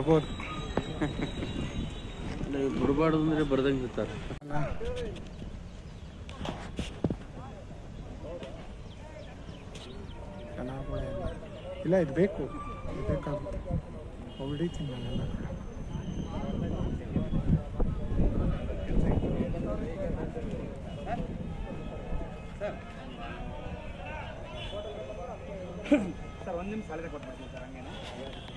ಬರ್ಬೋದು. ಬಿಡಬಾರ್ದು ಅಂದ್ರೆ ಬರ್ದಂಗೆ ಇರ್ತಾರೆ. ಇಲ್ಲ ಇದು ಬೇಕು. ಇದು ಬೇಕಾಗುತ್ತೆ. ಹೊಡಿತೀನಿ ನಾನೆಲ್ಲ ಕೊಡ್ರಿ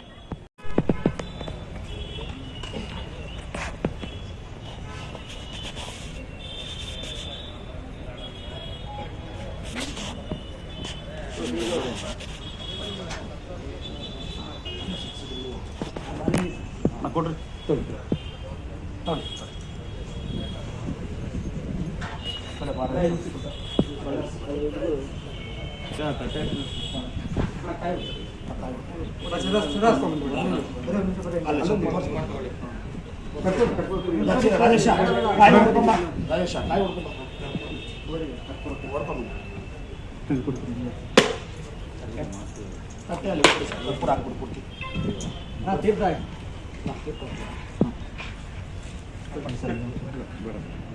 ಸರಿ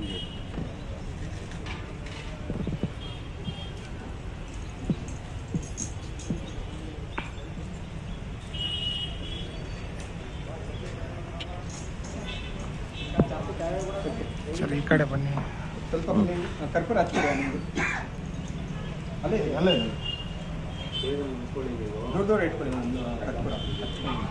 ಈ ಕಡೆ ಬನ್ನಿ. ಸ್ವಲ್ಪ ಕರ್ಪೂರ ಹಚ್ಚಿದೆ ಅಲ್ಲೇ ಅಲ್ಲೇ ದೂರ ದೂರ ಇಟ್ಕೊಳ್ಳಿ ಒಂದು ಕರ್ಪೂರ. ಹಚ್ಕೊಂಡು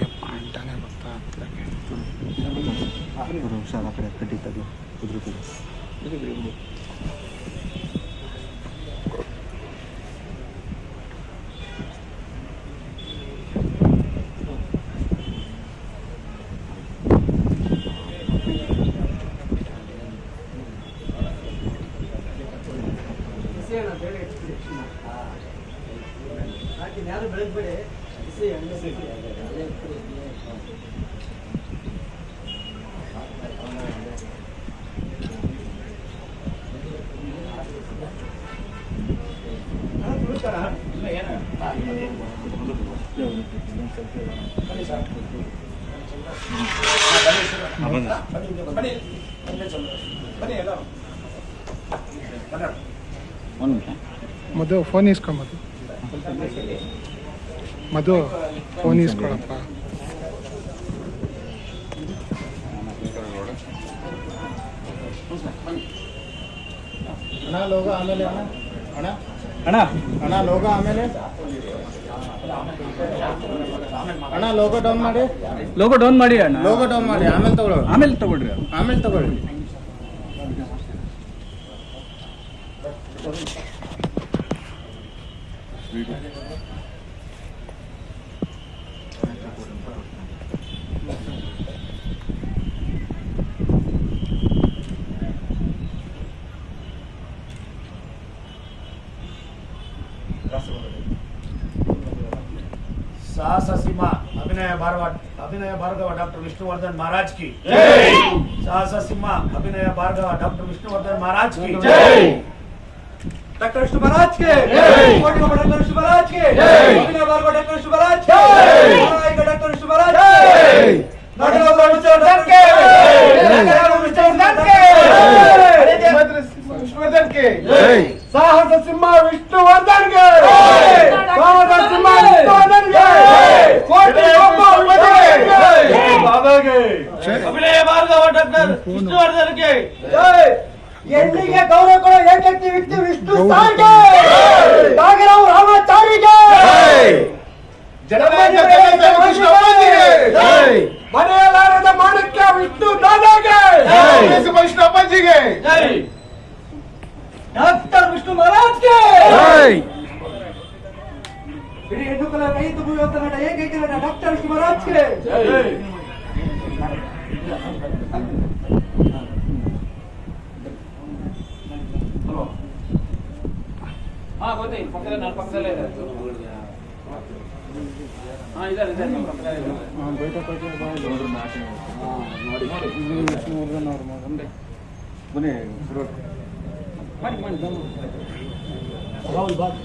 ಯಪ್ಪ ಅಂತಾನೆ ಗೊತ್ತಾಗ್ತದೆ ಮಧು ಫೋನ್ ಇಸ್ಕೊ ಮದು ಫೋನ್ ಇಸ್ಕೊಳಪ್ಪ. ಅಣ್ಣ ಲೋಗ ಆಮೇಲೆ ಅಣ್ಣ. ಅಣ್ಣ? ಅಣ್ಣ. ಅಣ್ಣ ಲೋಗ ಆಮೇಲೆ? ಅಣ್ಣ ಲೋಗೋ ಡೌನ್ ಮಾಡಿ. ಲೋಗೋ ಡೌನ್ ಮಾಡಿ ಅಣ್ಣ. ಲೋಗೋ ಡೌನ್ ಮಾಡಿ. ಆಮೇಲೆ ತಗೊಳ್ಳಿ. ಆಮೇಲೆ ತಗೊಳ್ರಿ. ಆಮೇಲೆ ತಗೊಳ್ಳಿ. सीमा अभिनय भार्गव अभिनय भार्गव डॉक्टर विष्णुवर्धन महाराज की. साहस सीमा अभिनय भार्गव डॉक्टर विष्णुवर्धन महाराज की. डॉक्टर विष्णु महाराज के. डॉक्टर विष्णु महाराज के. अभिनय भार्गव डॉक्टर विष्णु महाराज ಅಭಿನಯ ಭಾರ್ಗವ ಡಾಕ್ಟರ್ ವಿಷ್ಣುವರ್ಧನ್ಗೆ. ಎಲ್ಲಿಗೆ ಗೌರವ ಕೊಡೋ ಏಕೈತಿ ವ್ಯಕ್ತಿ ವಿಷ್ಣು ಸಾರ್ಗೆ. ನಾಗರಾವ್ ರಾಮಾಚಾರಿಗೆ ಮನೆಯಲಾರದ ಮಾಡಕ್ಕೆ ವಿಷ್ಣು ದಾದಾಗೆ. ವೈಷ್ಣಪ್ಪಜಿಗೆ ಡಾಕ್ಟರ್ ವಿಷ್ಣು ಮಹಾರಾಜ್ಗೆ. ಇಡೀ ಹೆಣ್ಣು ಕಲಾ ಕೈ ತುಂಬ ಯೋಧನ ಏಕೈಕ ಡಾಕ್ಟರ್ ವಿಷ್ಣು ಮಹಾರಾಜ್ಗೆ. ಹಾ ಗೊತ್ತೈತಿ ಪಕ್ಕದಲ್ಲಿ ನನ್ನ ಪಕ್ಕದಲ್ಲೇ ಇದೆ. ಹಾಂ ಇದ್ದಾರೆ ಇದ್ದಾರೆ ನಮ್ಮ ಪಕ್ಕದಲ್ಲೇ ಇದ್ದಾರೆ. ನೋಡಿ. ನೋಡಿ ಬನ್ನಿ ಮಾಡಿ ಮಾಡಿ ರಾಹುಲ್ ಬಾಬು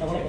ತಗೊಳ್ಳಿ.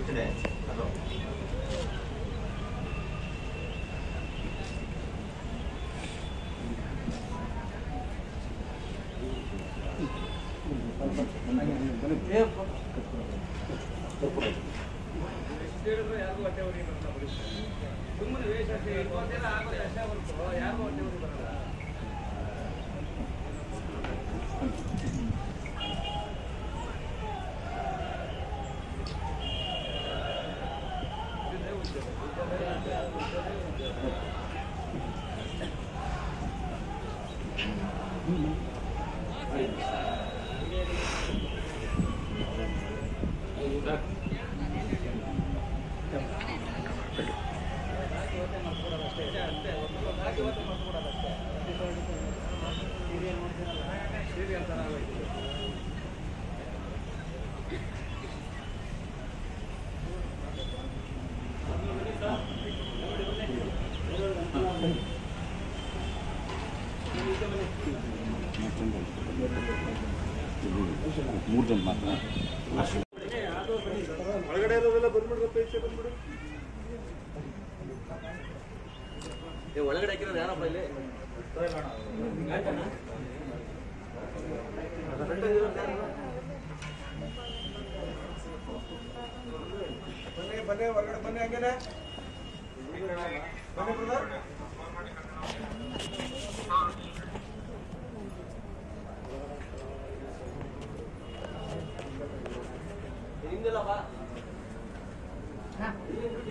있더래. 나도. ಸುಮ್ಮನೆ ವೇಷ ಇವತ್ತೆಲ್ಲ ಆಗೋದು ಅಷ್ಟೇ ಬರುತ್ತೋ ಯಾಕೋ ಹೊಟ್ಟೆ ಬರಲ್ಲ ಮೂರು ಜನ ಮಾತ್ರ. ಒಳಗಡೆ ಒಳಗಡೆ ಹಾಕಿರೋದು ಯಾರಪ್ಪ ಇಲ್ಲಿ ಬನ್ನಿ ಬನ್ನಿ ಹೊರಗಡೆ ಬನ್ನಿ ಹಂಗೇನೆ ಬನ್ನಿ ಬ್ರದರ್ ನಿಮ್ದಿಲ್ಲಪ್ಪ ಇಲ್ಲಿ ಬಿಟ್ಟು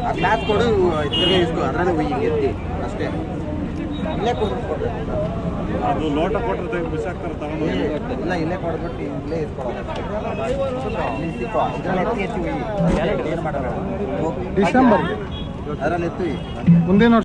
ಆ ಕ್ಲಾಸ್ ಕೊಡು ಇದ್ರಿಗೆ ಹೋಗಿ ಎತ್ತಿ ಅಷ್ಟೇ. ಇಲ್ಲೇ ಅದು ಲೋಟ ಕೊಟ್ಟರೆ ಬಿಸಾಕ್ತಾರೆ ತಗೊಂಡು ಇಲ್ಲ ಇಲ್ಲೇ ಕೊಡ್ಬಿಟ್ಟು ಇಲ್ಲೇ ಎತ್ಕೊಳ್ಳೋದು ಡಿಸೆಂಬರ್. ಅದರಲ್ಲಿ ಎತ್ತು ಮುಂದಿನ